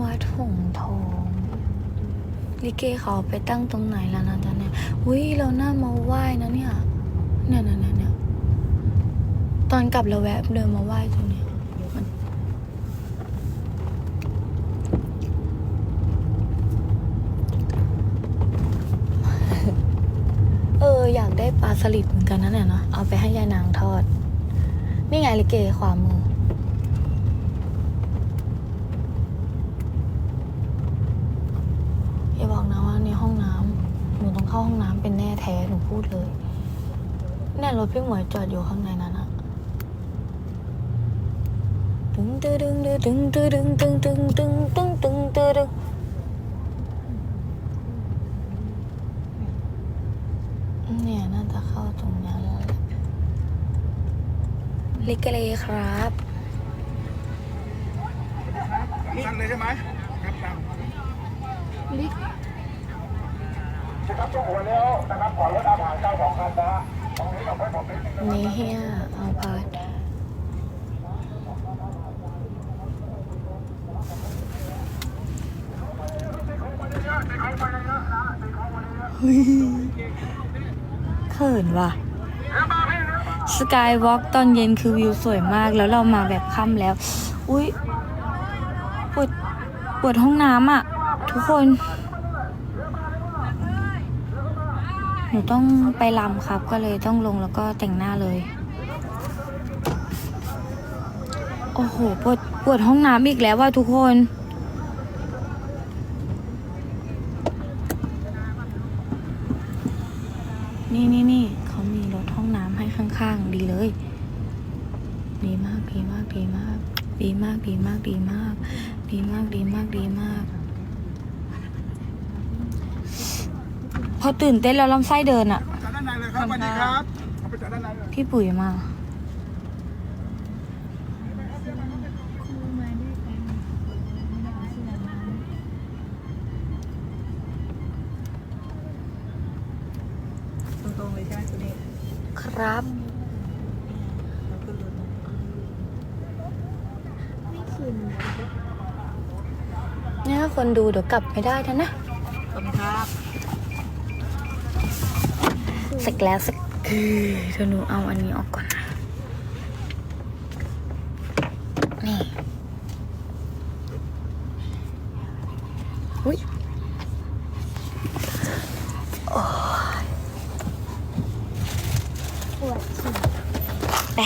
วัดหงทองลิเกเขาไปตั้งตรงไหนแล้วนะตอนเนี้ยอุ้ยเราหน้ามาไหว้นะเนี่ย เนี่ยเนี่ยเนี่ยตอนกลับเราแวะเดินมาไหว้ตรงเนี้ยมันเออ อยากได้ปลาสลิดเหมือนกันนะเนี่ยเนาะเอาไปให้ยายนางทอด นี่ไงลิเกความือ อย่าบอกนะว่าในห้องน้ำหนูต้อง เข้าห้องน้ำเป็นแน่แท้หนูพูดเลยเนี่ยรถพี่หมวยจอดอยู่ข้างในนั้นอะตึงตึงตึงตึงตึงตึงตึงตึงตึงตึงตึงตึงเนี่ยน่าจะเข้าตรงนี้แล้วแหละลิเกเลยครับตั้งเลยใช่ไหมครับ นี่เฮียเอาพาดเขินว่ะ สกายวอล์กตอนเย็นคือวิวสวยมากแล้วเรามาแบบค่ำแล้ว อุ้ยปวดปวดห้องน้ำอะ ทุกคน หนูต้องไปลำครับ ก็เลยต้องลงแล้วก็แต่งหน้าเลย โอ้โหปวดปวดห้องน้ำอีกแล้วว่าทุกคน นี่นี่นี่เขามีรถห้องน้ำให้ข้างๆ ดีเลย ดีมากดีมากดีมาก ดีมากดีมากดีมาก ดีมากดีมากดีมาก พอตื่นเต้นแล้วลำไส้เดินอะจอดด้านในเลยครับสวัสดีครับเอาไปจอดด้านในเลย พี่ปุ๋ยมา ตรงๆเลยใช่ไหมคุณเอกครับ เราขึ้นรถเนี่ยคนดูเดี๋ยวกลับไม่ได้นะนะ ขอบคุณครับ สักแล้วสักคือเดี๋ยวหนูเอาอันนี้ออกก่อนนะนี่อุ้ยโอ้ยไป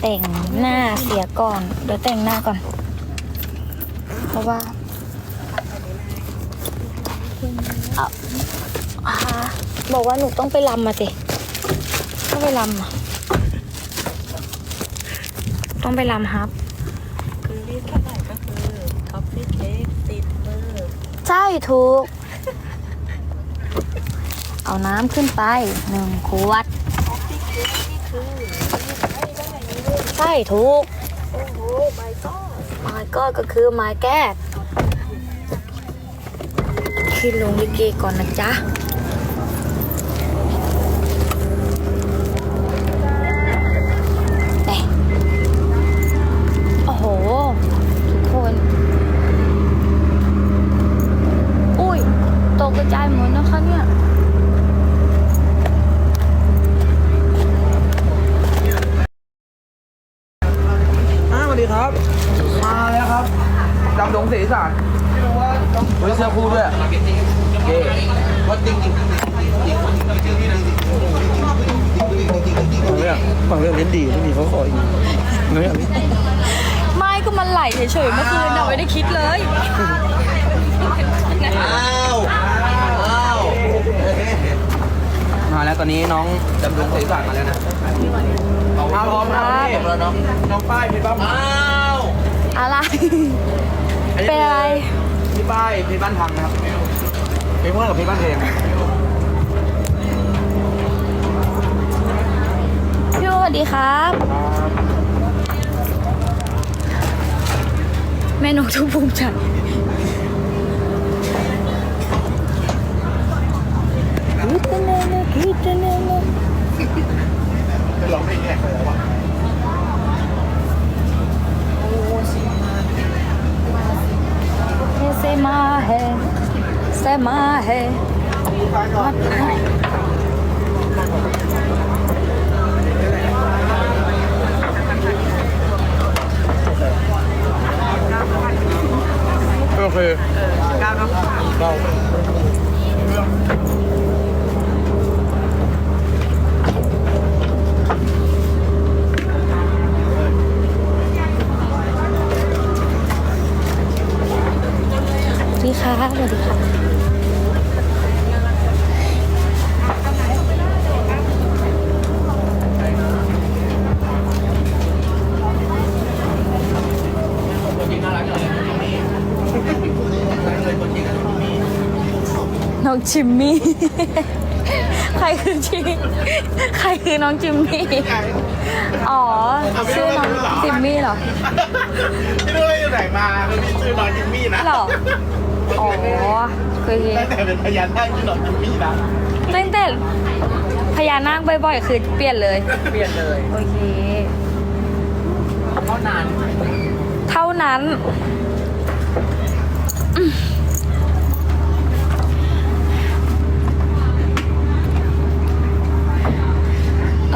แต่งหน้าเสียก่อน เดี๋ยวแต่งหน้าก่อน เพราะว่าเอาอ่า บอกว่าหนูต้องไปลำมาสิต้องไปลำอะต้องไปลำครับ คือรีดแค่ไหนก็คือท็อปปี้เค้กติดมือใช่ถูก เอาน้ำขึ้นไปหนึ่งขวดท็อปปี้เค้กนี่คือไม่ได้ไหนเลยใช่ถูก โอ้โหไม่ก็ไม้ก็ก็คือไม้แก้ขึ้นลงลิเกก่อนนะจ๊ะ เฮ้ยเสื้อคู่ด้วย เย่ฝั่งเรื่องฝั่งเรื่องเล่นดีไม่มีเขาขออีกไม่อยากเล่นไม่ก็มันไหลเฉยๆเมื่อคืนเราไม่ได้คิดเลยมาแล้วตอนนี้น้องดำดงศรีสานมาแล้วนะมาพร้อมครับนี่น้องป้ายเพชรบ้านอ้าวอะไร เป็นอะไร พี่ป้ายเพชรบ้านพังนะครับเพชรเพื่อนกับเพชรบ้านเพลงพี่โอสวัสดีครับ แม่นกทุกภูมิใจคิดแต่แน่นะคิดแต่แน่นะจะลองให้แขกไปแล้วอะ से माँ है समा है น้องจิมมี่ ใครคือจิมใครคือน้องจิมมี่ อ๋อ ชื่อน้องจิมมี่เหรอ ไม่รู้ว่าอยู่ไหนมาแล้วมีชื่อน้องจิมมี่นะเหรอ อ๋อเคยตั้งแต่เป็นพยานได้ชื่อน้องจิมมี่นะตั้งแต่พญานาคบ่อยๆ คือเปลี่ยนเลย เปลี่ยนเลย โอเค เท่านั้น เท่านั้น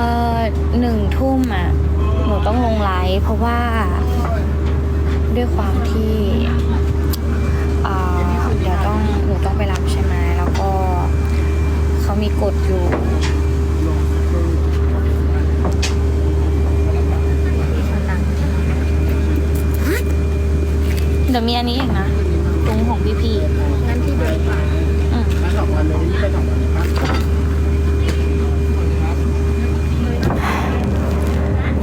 อืมเอ่อหนึ่งทุ่มอะ หนูต้องลงไลฟ์เพราะว่าด้วยความที่เอ่อเดี๋ยวต้องหนูต้องไปรับใช่ไหมแล้วก็เขามีกฎอยู่ เดี๋ยวมีอันนี้อีกนะตุงของพี่พี่งั้นที่เดินอืมมาสองวันเลยนี่ไปสองวันนะครับ อย่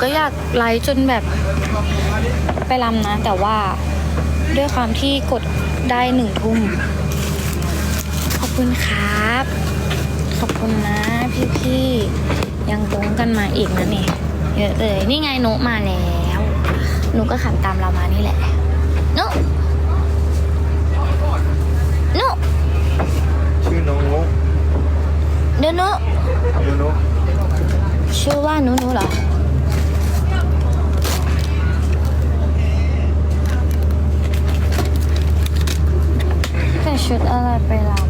ก็หนูก็อยากไลฟ์จนแบบไปรำนะ แต่ว่าด้วยความที่กดได้หนึ่งทุ่ม ขอบคุณครับ ขอบคุณนะพี่ๆ ยังตรงกันมาอีกนะเนี่ยเยอะเลย นี่ไงโนมาแล้วหนูก็ขับตามเรามานี่แหละโนโนชื่อน้องโง่เดี๋ยวโนยูโนชื่อว่าหนูหนูเหรอ ชุดอะไรไปรำ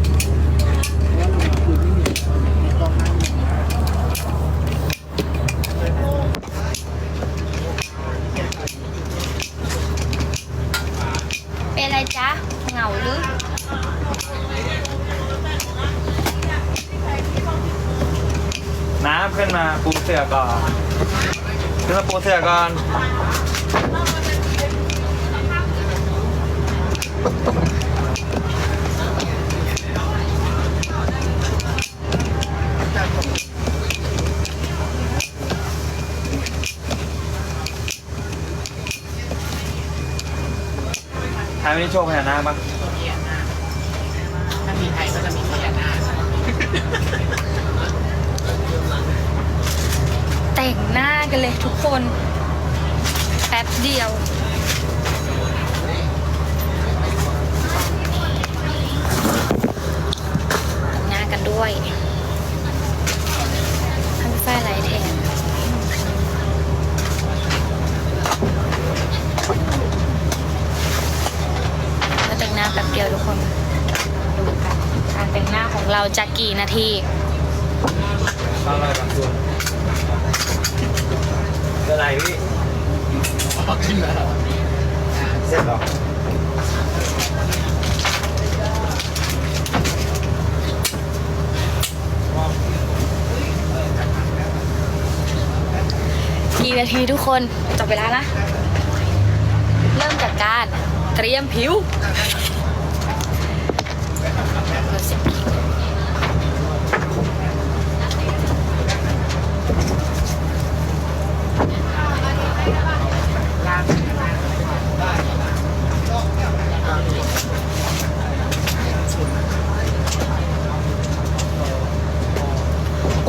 เป็นอะไรจ๊ะ เหงาหรือน้ำขึ้นมาปูเสือก่อน ขึ้นมาปูเสือก่อน ไม่ได้โชคพญานาคปะพญานาคถ้ามีไทยก็จะมีพญานาคแต่งหน้ากันเลยทุกคน แป๊บเดียว แต่งหน้ากันด้วย ทุกคน ดูกันการแต่งหน้าของเราจะ กี่นาที อะไรบางส่วนเป็นไรพี่ขึ้นแล้วเสร็จหรอกี่นาทีทุกคนจับเวลานะ เริ่มจากการเตรียมผิวเปิดเสียงผิว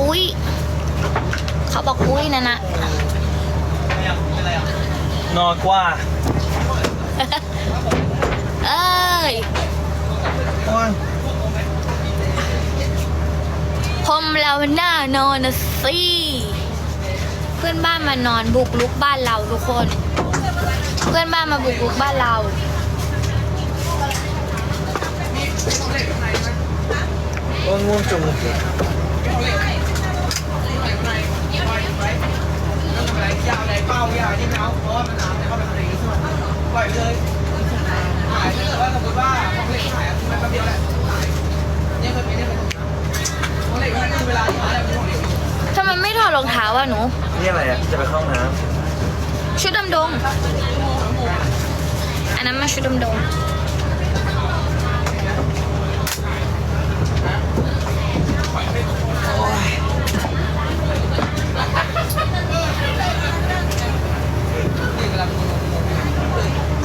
อุ้ยเขาบอกอุ้ยนะนะ นอนก ว่าเอ้ยโอ้ยผมเราหน้านอนนะสิเพื่อนบ้านมานอนบุกลุกบ้านเราทุกคน เพื่อนบ้านมาบุกลุกบ้านเรา โอ้ยง่วงจุง ยาวเลยเป้ายาวนี่ไม่เอาเพราะว่ามันน้ำจะเข้าไปในนี้ปล่อยเลยหายถ้าเกิดว่าสมมติว่าของเหล็กหายคือมันแป๊บเดียวแหละหายเนี่ยเคยเป็นเนี่ยเป็นของเหล็กมันคือเวลาที่หายแล้วเป็นของเหล็กทำไมไม่ถอดรองเท้าอะหนู นี่อะไรอะ จะไปเข้าห้องน้ชุดดำดง อันนั้นมาชุดดำดง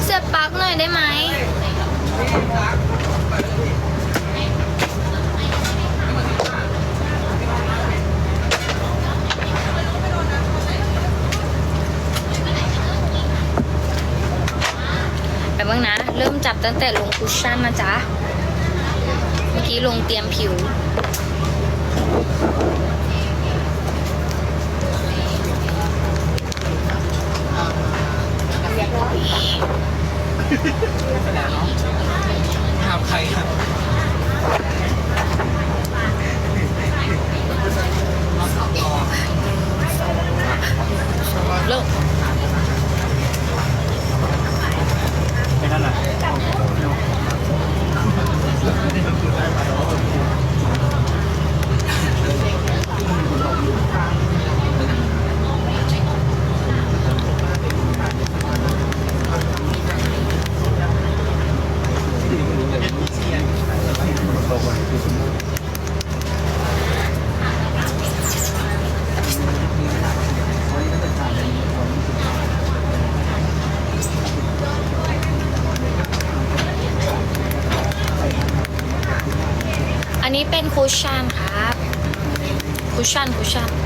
เสียบปลั๊กหน่อยได้ไหม แต่บ้างนะ เริ่มจับ ตั้งแต่ลงคุชชั่นนะจ๊ะ เมื่อกี้ลงเตรียมผิวห้ามใครครับ เริ่มำไม่นั่นแหละ อัน นี้เป็นคุชชั่นครับ คุชชั่นคุชชั่น